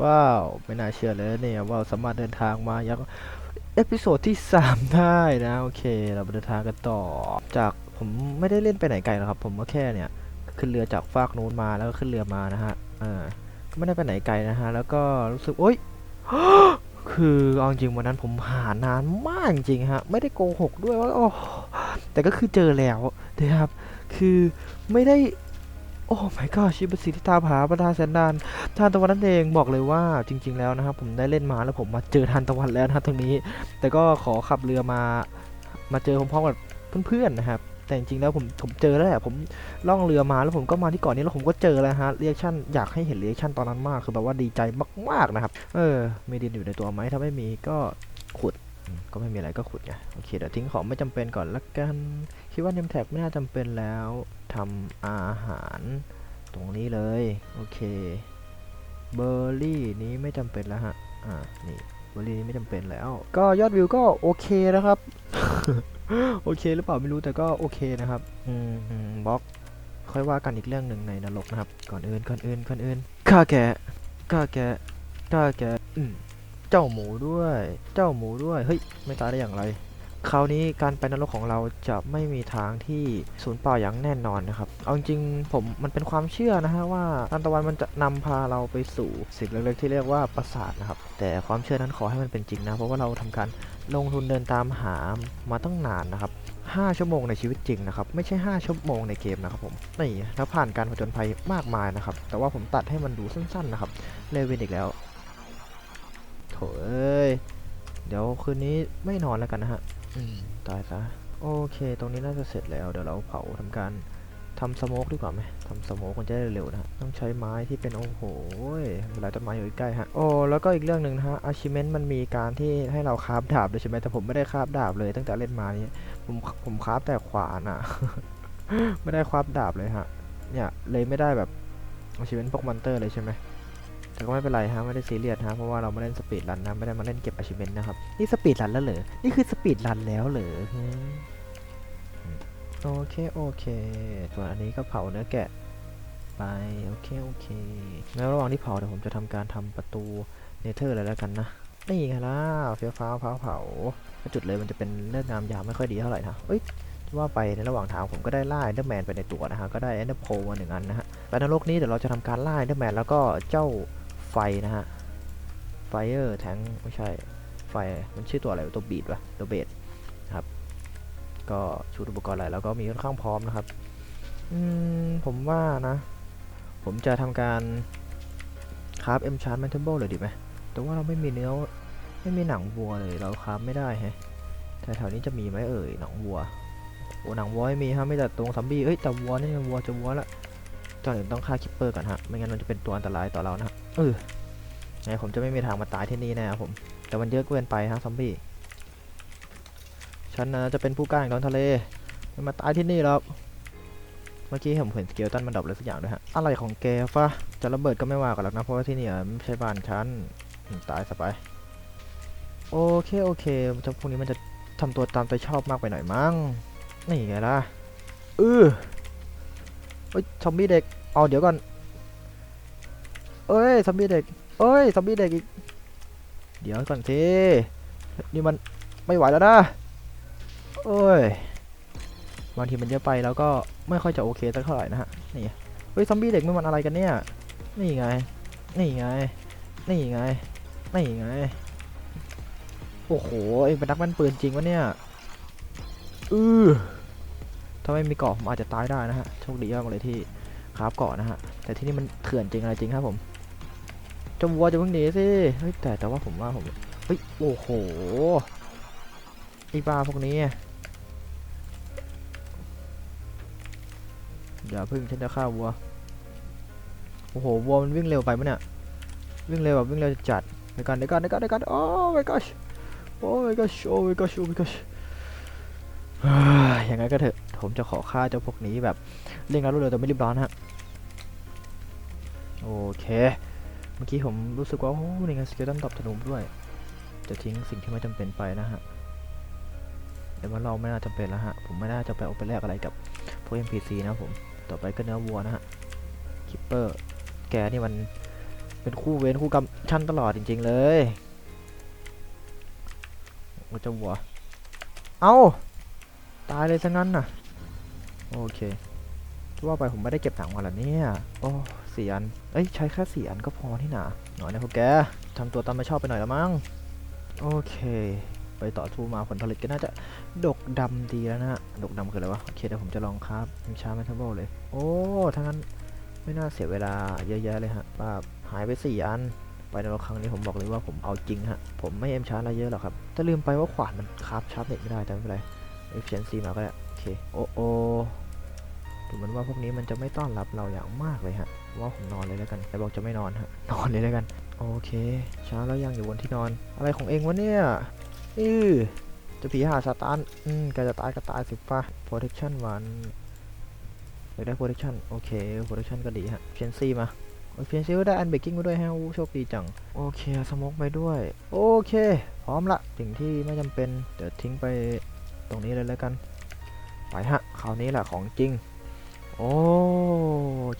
ว้าว ไม่น่าเชื่อเลยเนี่ยว่าสามารถเดินทางมายังเอพิโซดที่ 3 ได้นะ โอเค เราเดินทางกันต่อ จากผมไม่ได้เล่นไปไหนไกลหรอกครับ ผมก็แค่เนี่ย ขึ้นเรือจากฟากนู้นมาแล้วก็ขึ้นเรือมานะฮะเออก็ไม่ได้ไปไหนไกลนะฮะ แล้วก็รู้สึก โอ๊ยคือเอาจริงวันนั้นผมหานานมากจริงฮะ ไม่ได้โกหกด้วยว่าโอ้แต่ก็คือเจอแล้วนะครับ คือไม่ได้ โอ้ my god ชิบะสิที่ตามหาประธานแสนนานทานตะวันนั่นเองบอกเลยว่าจริง ๆ แล้วนะครับผมได้เล่นมาแล้วผมมาเจอทานตะวันแล้วนะตรงนี้ แต่ก็ขอขับเรือมา มาเจอพร้อมๆกับเพื่อนๆนะครับแต่จริงๆแล้วผมผมเจอแล้วแหละผมล่องเรือมาแล้วผมก็มาที่เก่อนนี้แล้วผมก็เจอแล้วฮะเรียกชั่นอยากให้เห็นเรียกชั่นตอนนั้นมากคือแบบว่าดีใจมากๆนะครับ เออมีดินอยู่ในตัวไหมถ้าไม่มีก็ขุด ก็ไม่มีอะไรก็ขุดไงโอเคเดี๋ยวทิ้งของไม่จำเป็นก่อนละกัน คิดว่าเนมแท็กไม่น่าจำเป็นแล้วทำอาหารตรงนี้เลย โอเคเบอร์รี่นี้ไม่จำเป็นแล้วฮะอ่านี่เบอร์รี่นี้ไม่จำเป็นแล้ว ก็ยอดวิวก็โอเคนะครับ โอเคหรือเปล่าไม่รู้แต่ก็โอเคนะครับอืมอมบล็อกค่อยว่ากันอีกเรื่องหนึ่งในนรกนะครับ ก่อนอื่นก่อนอื่นก่อนอื่นข้าแกข้าแกข้าแกอืม เจ้าหมูด้วย เจ้าหมูด้วย เฮ้ย ไม่ตายได้อย่างไร คราวนี้การไปนรกของเราจะไม่มีทางที่สูญเปล่าอย่างแน่นอนนะครับ เอาจริงๆผมมันเป็นความเชื่อนะฮะว่าทานตะวันมันจะนำพาเราไปสู่สิ่งเล็กๆที่เรียกว่าปราสาทนะครับ แต่ความเชื่อนั้นขอให้มันเป็นจริงนะ เพราะว่าเราทำการลงทุนเดินตามหามาตั้งนานนะครับ5ชั่วโมงในชีวิตจริงนะครับ ไม่ใช่ 5 ชั่วโมงในเกมนะครับผมนี่แล้วผ่านการผจญภัยมากมายนะครับ แต่ว่าผมตัดให้มันดูสั้นๆนะครับเลเวนอีกแล้ว ถเอ้ย เดี๋ยวคืนนี้ไม่นอนแล้วกันนะฮะตายซะ โอเค ตรงนี้น่าจะเสร็จแล้ว เดี๋ยวเราเผาทำการทำสโมกดีกว่าไหมทำสโมกมันจะได้เร็วนะฮะต้องใช้ไม้ที่เป็นโอ้โหเวลาต้นไม้อยู่ใกล้ฮะ โอ้ แล้วก็อีกเรื่องหนึ่งนะฮะอาชิเมนต์มันมีการที่ให้เราคาฟดาบด้วยใช่ไหมแต่ผมไม่ได้คาฟดาบเลยตั้งแต่เล่นมานี้ผมผมคาฟแต่ขวานอะไม่ได้คาฟดาบเลยฮะ เนี่ยเลยไม่ได้แบบอาชิเมนต์พวกมอนเตอร์เลยใช่ไหม แต่ก็ไม่เป็นไรฮะไม่ได้ซีเรียสฮะเพราะว่าเราไม่เล่นสปีดรันนะไม่ได้มาเล่นเก็บอาชิเมนต์นะครับนี่สปีดรันแล้วเหรอนี่คือสปีดรันแล้วเหรอโอเคโอเคส่วนอันนี้ก็เผาเนื้อแกะไปโอเคโอเคแล้วระหว่างที่เผาเดี๋ยวผมจะทำการทำประตูเนเธอร์เลยแล้วกันนะนี่ไงล่ะเฟี้ยวฟ้าวเผาเผาจุดเลยมันจะเป็นเลือดงามยามไม่ค่อยดีเท่าไหร่นะเอ้ยว่าไปในระหว่างทางผมก็ได้ล่าเดอร์แมนไปในตัวนะฮะก็ได้เอเดอร์โพมาหนึ่งอันนะฮะและนรกนี้เดี๋ยวเราจะทำการล่าเดอร์แมนแล้วก็เจ้า ไฟนะฮะไฟเออร์แทงไม่ใช่ ไฟ มันชื่อตัวอะไร ตัวบีดวะตัวเบดครับ ก็ชุดอุปกรณ์อะไรแล้วก็มีค่อนข้างพร้อมนะครับ อืม ผมว่านะ ผมจะทำการคราฟเอ็มชาร์ m แมนเทเบิลเลยดีไหม แต่ว่าเราไม่มีเนื้อ ไม่มีหนังวัวเลย เราคราฟไม่ได้ฮะแต่แถวนี้จะมีไหมเอ่ย หนังวัว โอ้หนังวัวไม่มีฮะไม่แต่ตรงซัมบี้เอ้ยแต่วัวนี่วัวจะวัวละ ก่อนอื่นต้องฆ่าคิปเปอร์ก่อนฮะ ไม่งั้นมันจะเป็นตัวอันตรายต่อเรานะฮะเออไงผมจะไม่มีทางมาตายที่นี่แน่ครับผม แต่มันเยอะเกินไปฮะซอมบี้ ฉันนะจะเป็นผู้กล้าแห่งท้องทะเลไม่มาตายที่นี่หรอก เมื่อกี้ผมเห็นสเกลตันมันดรอปอะไรสักอย่างด้วยฮะ อะไรของแกฟะจะระเบิดก็ไม่ว่ากันหรอกนะ เพราะว่าที่นี่ไม่ใช่บ้านฉันตายสบายโอเคโอเคเจ้าพวกนี้มันจะทำตัวตามใจชอบมากไปหน่อยมั้ง นี่ไงล่ะเออเฮ้ยซอมบี้เด็ก เอาเดี๋ยวก่อน เอ้ยซอมบี้เด็ก เอ้ยซอมบี้เด็กอีก เดี๋ยวก่อนสินี่มันไม่ไหวแล้วนะโอ้ย บางทีมันเยอะไปแล้วก็ไม่ค่อยจะโอเคสักเท่าไหร่นะฮะ นี่ เฮ้ยซอมบี้เด็กมันอะไรกันเนี่ย นี่ไง นี่ไง นี่ไง นี่ไง โอ้โหไอ้เป็นนักแม่นปืนจริงวะเนี่ย อือถ้าไม่มีเกาะผมอาจจะตายได้นะฮะ โชคดีมากเลยที่ คราฟเกาะนะฮะ แต่ที่นี่มันเถื่อนจริงอะไรจริงครับผมจาวัวจะเพิ่งหนีสิ เฮ้ยแต่แต่ว่าผมว่าผม เฮ้ยโอ้โหไอ้บ้าพวกนี้อย่าพึ่งฉันจะฆ่าวัว โอ้โหวัวมันวิ่งเร็วไปมั้ยเนี่ยวิ่งเร็วแบบวิ่งเร็วจัดเดี๋ยวกันเดี๋ยวกันเดี๋ยวกันเดี๋ยวกันโอ้ my gosh โอ้ my gosh โอ้ my gosh โอ้ my gosh เฮ้ยยังไงก็เถอะผมจะขอฆ่าเจ้าพวกนี้แบบเร่งรัดรวดเร็วแต่ไม่รีบร้อนฮะ โอเค เมื่อกี้ผมรู้สึกว่า โอ้ในงานสเกลตันตอบถนุมด้วย จะทิ้งสิ่งที่ไม่จำเป็นไปนะฮะแต่ว่าเราไม่น่าจำเป็นแล้วฮะ ผมไม่น่าจะไปเอาไปแลกอะไรกับพวก NPC นะผม ต่อไปก็เนื้อวัวนะฮะ คิปเปอร์ แกนี่มันเป็นคู่เวรคู่กรรมชั้นตลอดจริง ๆ เลยโอ้เจะวัว เอ้า ตายเลยซะงั้นน่ะ โอเค ว่าไปผมไม่ได้เก็บถังมาแล้วเนี่ยโอ้สี่อัน เอ้ย ใช้แค่สี่อันก็พอที่หนาหน่อยนะพวกแกทำตัวตามไม่ชอบไปหน่อยละมั้ง โอเค ไปต่อทูมาผลผลิตก็น่าจะดกดำดีแล้วนะดกดำคืออะไรวะ โอเคเดี๋ยวผมจะลองครับมิชาแมทเบิลเลย โอ้ถ้างั้นไม่น่าเสียเวลาเยอะแยะเลยฮะว่าหายไปสี่อัน ไปในครั้งนี้ผมบอกเลยว่าผมเอาจริงฮะ ผมไม่เอ็มชาร์อะไรเยอะหรอกครับแต่ลืมไปว่าขวานมันคราฟชาร์จเน็ตไม่ได้แต่ไม่เป็นไร efficiency มาก็ได้ โอเค โอ้โอ ดูเหมือนว่าพวกนี้มันจะไม่ต้อนรับเราอย่างมากเลยฮะว่าผมนอนเลยแล้วกันแต่บอกจะไม่นอนฮะนอนเลยแล้วกัน โอเคเช้าแล้วยังอยู่บนที่นอน อะไรของเองวะเนี่ยอือจะผีหาสตาร์อืมแกจะตายก็ตายสิฟ้า protection วันอยากได้ protection โอเค protection ก็ดีฮะ efficiency มา efficiency ก็ได้ unbreaking มาด้วยฮะโชคดีจัง โอเคสมกไปด้วย โอเค พร้อมละสิ่งที่ไม่จำเป็น เดี๋ยวทิ้งไปตรงนี้เลยแล้วกัน ไปฮะ คราวนี้แหละของจริง โอ้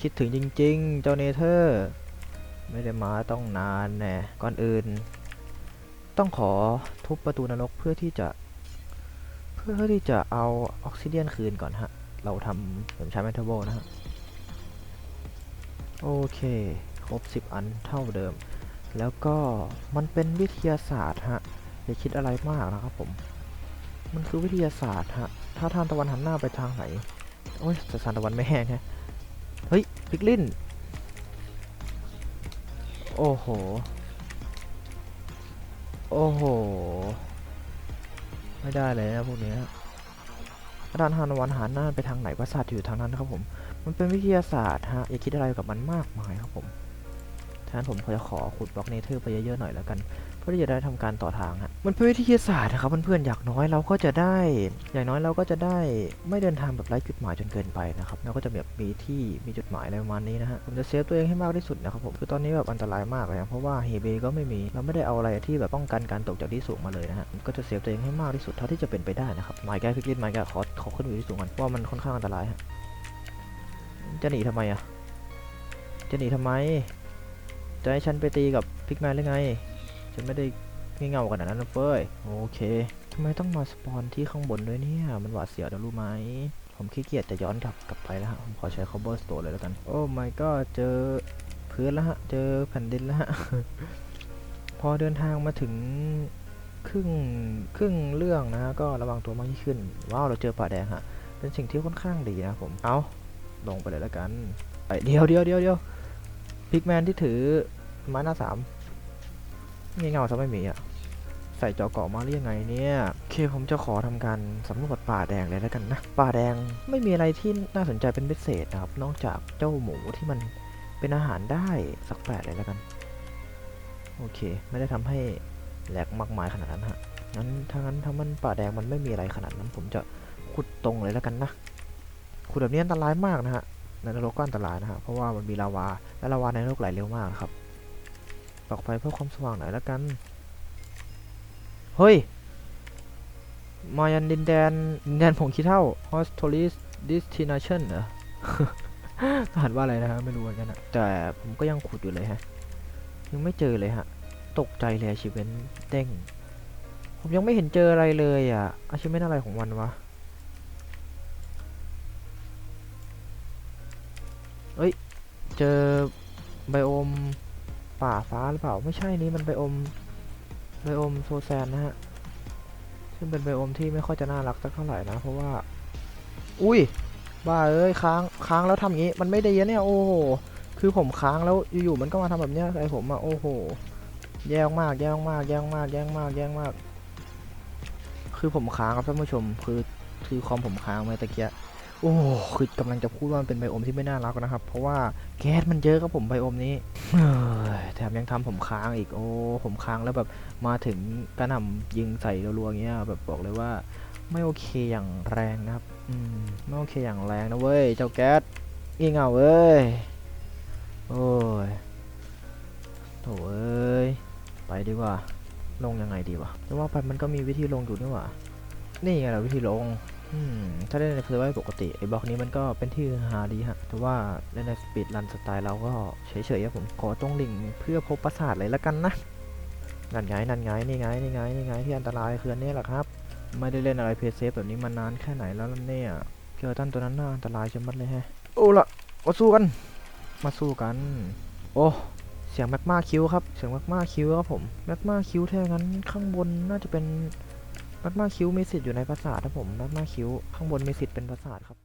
คิดถึงจริง ๆ เจ้าเนเธอร์ ไม่ได้มาต้องนานแน่ก่อนอื่น ต้องขอทุบประตูนรกเพื่อที่จะ เพื่อที่จะเอาออกซิเดียนคืนก่อนฮะ เราทำผมใช้แมทเทอร์โบนะฮะ โอเค ครบ 10 อันเท่าเดิม แล้วก็มันเป็นวิทยาศาสตร์ฮะ อย่าคิดอะไรมากนะครับผม มันคือวิทยาศาสตร์ฮะ ถ้าทานตะวันหันหน้าไปทางไหน โอ้ยแต่ทานตะวันไม่แห้งฮะ เฮ้ยพิกลิน โอ้โห โอ้โห ไม่ได้เลยนะพวกเนี้ยถ้าทานทานวันหันหน้าไปทางไหนประสาทอยู่ทางนั้นนะครับผม มันเป็นวิทยาศาสตร์ฮะ อย่าคิดอะไรกับมันมากมายครับผมฉะนั้นผมจะขอขุดบล็อกเนเธอร์ไปเยอะๆหน่อยแล้วกัน พื่อที่จะได้ทำการต่อทางฮะมันเป็นวิทยาศาสตร์นะครับเพื่อนๆอย่างน้อยเราก็จะได้ อย่างน้อยเราก็จะได้ไม่เดินทางแบบไร้จุดหมายจนเกินไปนะครับเราก็จะแบบมีที่มีจุดหมายอะไรประมาณนี้นะฮะผมจะเซฟตัวเองให้มากที่สุดนะครับผมคือตอนนี้แบบอันตรายมากเลยนะเพราะว่าเฮเบก็ไม่มีเราไม่ได้เอาอะไรที่แบบป้องกันการตกจากที่สูงมาเลยนะฮะก็จะเซฟตัวเองให้มากที่สุดเท่าที่จะเป็นไปได้นะครับไมค์แก้ฟิกลินไมค์แก้ขอขอขึ้นอยู่ที่สูงก่อนว่ามันค่อนข้างอันตรายฮะจะหนีทำไมอะจะหนีทำไมจะให้ฉันไปตีกับพิกแมนหรือไง ฉันไม่ได้งี่เง่าขนาดนั้นนะเฟ้ยโอเคทำไมต้องมาสปอนที่ข้างบนด้วยเนี่ย มันหวาดเสียวนะรู้ไหม ผมขี้เกียจจะย้อนกลับกลับไปแล้วฮะ ผมขอใช้ cover store เลยแล้วกัน โอ้ my god เจอพื้นแล้วฮะ เจอแผ่นดินแล้วฮะ พอเดินทางมาถึงครึ่งครึ่งเรื่องนะฮะ ก็ระวังตัวมากยิ่งขึ้น ว้าว เราเจอป่าแดงฮะ เป็นสิ่งที่ค่อนข้างดีนะผม เอาลงไปเลยแล้วกัน ไปเดียวเดียวเดียวเดียวพิกแมนที่ถือม้หน้าสาม งยเงาซะไม่มีอะ ใส่จอเกาะมาหรือยังไงเนี่ยโอเคผมจะขอทำการสำรวจป่าแดงเลยแล้วกันนะ ป่าแดงไม่มีอะไรที่น่าสนใจเป็นพิเศษนะครับ นอกจากเจ้าหมูที่มันเป็นอาหารได้สักแปดเลยแล้วกัน โอเค ไม่ได้ทำให้แหลกมากมายขนาดนั้นฮะงั้นถ้างั้นถ้ามันป่าแดงมันไม่มีอะไรขนาดนั้น ผมจะขุดตรงเลยแล้วกันนะขุดแบบนี้อันตรายมากนะฮะในนรกก็อันตรายนะฮะเพราะว่ามันมีลาวาและลาวาในนรกไหลเร็วมากครับ ตอกไฟเพื่อความสว่างหน่อยล้วกัน เฮ้ย มายันดินแดน ดินแดนผงขี้เท่า Hostolis Destination เหรออ่านว่าอะไรนะฮะไม่รู้เหมือนกันนะแต่ผมก็ยังขุดอยู่เลยฮะ ยังไม่เจอเลยฮะ ตกใจเลยอาชีพเป็นเด้ง ผมยังไม่เห็นเจออะไรเลยอะ อาชีพเป็นอะไรของมันวะเฮ้ย เจอไบโอม ป่าฟ้าหรือเปล่า ไม่ใช่นี่มันไบโอมไบโอมโซแซนนะฮะ ซึ่งเป็นไบโอมที่ไม่ค่อยจะน่ารักสักเท่าไหร่นะ เพราะว่า อุ้ย บ้าเอ้ยค้างค้างแล้วทำอย่างงี้ มันไม่ดีอะเนี่ย โอ้โห คือผมค้างแล้วอยู่ๆมันก็มาทำแบบเนี้ยใส่ผมอะโอ้โห แย่มากแย่มากแย่มากแย่มากแย่มาก คือผมค้างครับท่านผู้ชม คือคือคอมผมค้างเมื่อตะเกียะ โอ้โหคือกำลังจะพูดว่ามันเป็นไบโอมที่ไม่น่ารักนะครับ เพราะว่าแก๊สมันเยอะครับผมไบโอมนี้แถมยังทำผมค้างอีกโอ้ผมค้างแล้วแบบมาถึงกระหน่ำยิงใส่รัวๆอย่างเงี้ยแบบบอกเลยว่าไม่โอเคอย่างแรงนะครับ อืมไม่โอเคอย่างแรงนะเว้ยเจ้าแก๊สงี่เง่าเว้ยโอ้ยโถ่เอ้ยไปดีกว่าลงยังไงดีวะแต่ว่าไปมันก็มีวิธีลงอยู่นี่หว่านี่ไงล่ะวิธีลง ถ้าเล่นในเซิร์ฟเวอร์ปกติไอ้บล็อกนี้มันก็เป็นที่ฮือฮาดีฮะ แต่ว่าเล่นในสปีดรันสไตล์เราก็เฉยๆครับผม ขอตรงลิงเพื่อพบประสาทเลยละกันนะ นั่นไง นั่นไง นี่ไง นี่ไง นี่ไง ที่อันตรายคืออันนี้แหละครับ ไม่ได้เล่นอะไรเพย์เซฟแบบนี้มานานแค่ไหนแล้วเนี่ยเจอตันตัวนั้นน่าอันตรายชะมัดเลยแฮะ โอ้ละมาสู้กัน มาสู้กัน โอ้ เสียงแมกมาคิวครับ เสียงแมกมาคิวครับผม แมกมาคิวแท่งั้นข้างบนน่าจะเป็น แมกมาคิวมีสิทธิ์อยู่ในปราสาทครับผมแมกมาคิวข้างบนมีสิทธิ์เป็นปราสาทครับ